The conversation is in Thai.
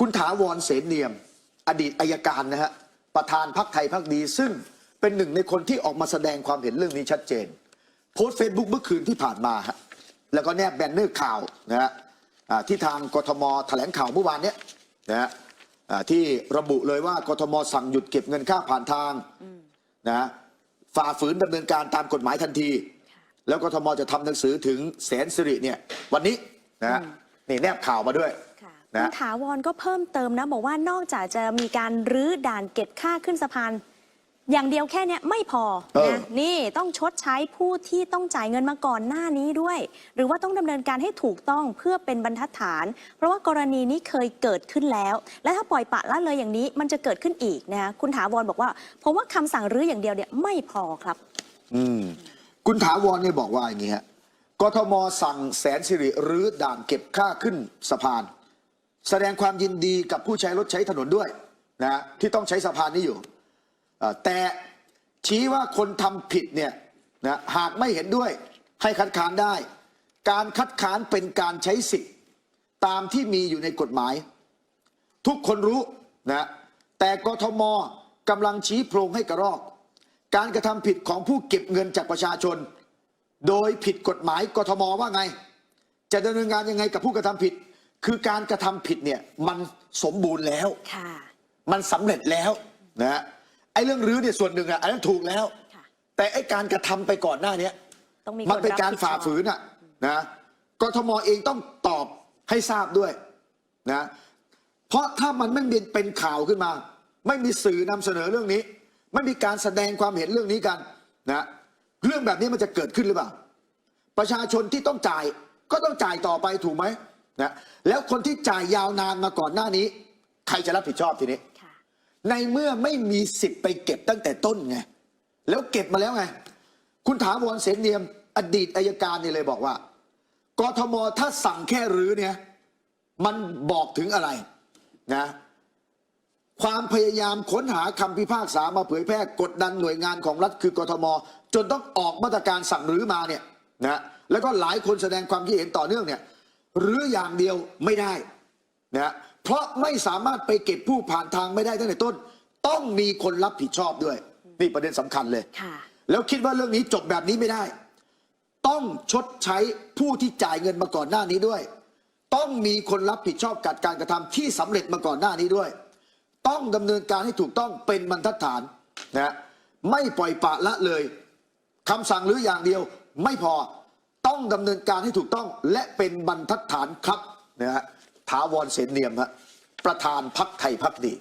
คุณถาวรเสนเนียม อดีตอายการนะฮะประธานพักไทยพักดี ซึ่งเป็นหนึ่งในคนที่ออกมาแสดงความเห็นเรื่องนี้ชัดเจน โพสต์เฟซบุ๊กเมื่อคืนที่ผ่านมาฮะแล้วก็แนบแบนเนอร์ข่าวนะฮะอ่าที่ทางกทมแถลงข่าวเมื่อวานเนี้ยนะฮะอ่าที่ระบุเลยว่ากทมสั่งหยุดเก็บเงินค่าผ่านทางนะฮะฝ่าฝืนดำเนินการตามกฎหมายทันที แล้วกทมจะทำหนังสือถึงแสนสิริเนี่ยวันนี้นะฮะนี่แนบข่าวมาด้วย ค่ะนะคุณถาวรก็เพิ่มเติมนะ บอกว่านอกจากจะมีการรื้อด่านเก็บค่าขึ้นสะพานอย่างเดียวแค่เนี้ยไม่พอเออนะนี่ต้องชดใช้ผู้ที่ต้องจ่ายเงินมาก่อนหน้านี้ด้วย หรือว่าต้องดำเนินการให้ถูกต้องเพื่อเป็นบรรทัดฐาน เพราะว่ากรณีนี้เคยเกิดขึ้นแล้ว และถ้าปล่อยปละละเลยอย่างนี้มันจะเกิดขึ้นอีกนะคะคุณถาวรบอกว่า เพราะว่าคำสั่งรื้ออย่างเดียวเนี่ยไม่พอครับ อืมคุณถาวรเนี่ยบอกว่าอย่างนี้ฮะกทมสั่งแสนสิริรื้อด่านเก็บค่าขึ้นสะพาน แสดงความยินดีกับผู้ใช้รถใช้ถนนด้วยนะที่ต้องใช้สะพานนี้อยู่ แต่ชี้ว่าคนทำผิดเนี่ยนะหากไม่เห็นด้วยให้คัดค้านได้ การคัดค้านเป็นการใช้สิทธิ์ตามที่มีอยู่ในกฎหมาย ทุกคนรู้นะแต่กทมกำลังชี้โพรงให้กระรอก การกระทำผิดของผู้เก็บเงินจากประชาชน โดยผิดกฎหมายกทมว่าไง จะดำเนินงานยังไงกับผู้กระทำผิด คือการกระทำผิดเนี่ยมันสมบูรณ์แล้วค่ะมันสำเร็จแล้วนะฮะไอ้เรื่องรื้อเนี่ยส่วนหนึ่งอะอันนั้นถูกแล้วค่ะแต่ไอ้การกระทำไปก่อนหน้าเนี้ยต้องมีมันเป็นคการบผิดชฝ่าอบฝืนอะนะกทมเองต้องตอบให้ทราบด้วยนะเพราะถ้ามันไม่เป็นเป็นข่าวขึ้นมา ไม่มีสื่อนำเสนอเรื่องนี้ ไม่มีการแสดงความเห็นเรื่องนี้กันนะเรื่องแบบนี้มันจะเกิดขึ้นหรือเปล่า ประชาชนที่ต้องจ่ายก็ต้องจ่ายต่อไปถูกไหม นะแล้วคนที่จ่ายยาวนานมาก่อนหน้านี้ ใครจะรับผิดชอบทีนี้ ค่ะ ในเมื่อไม่มีสิทธิ์ไปเก็บตั้งแต่ต้นไง แล้วเก็บมาแล้วไง คุณถาวรเสนเนียม อดีตอายการนี่เลยบอกว่ากทมถ้าสั่งแค่รื้อเนี่ย มันบอกถึงอะไรนะ ความพยายามค้นหาคำพิพากษามาเผยแพร่กดดันหน่วยงานของรัฐคือกทม จนต้องออกมาตรการสั่งรื้อมาเนี่ยนะแล้วก็หลายคนแสดงความคิดเห็นต่อเนื่องเนี่ย รื้ออย่างเดียวไม่ได้นะเพราะไม่สามารถไปเก็บผู้ผ่านทางไม่ได้ตั้งแต่ต้น ต้องมีคนรับผิดชอบด้วย นี่ประเด็นสำคัญเลยค่ะแล้วคิดว่าเรื่องนี้จบแบบนี้ไม่ได้ ต้องชดใช้ผู้ที่จ่ายเงินมาก่อนหน้านี้ด้วย ต้องมีคนรับผิดชอบกับการกระทำที่สำเร็จมาก่อนหน้านี้ด้วย ต้องดำเนินการให้ถูกต้องเป็นบรรทัดฐานนะไม่ปล่อยปละละเลยคำสั่งหรืออย่างเดียวไม่พอ ต้องดำเนินการให้ถูกต้องและเป็นบรรทัดฐานครับนะฮะถาวรเสนเนียมฮะประธานพักไทยพักดี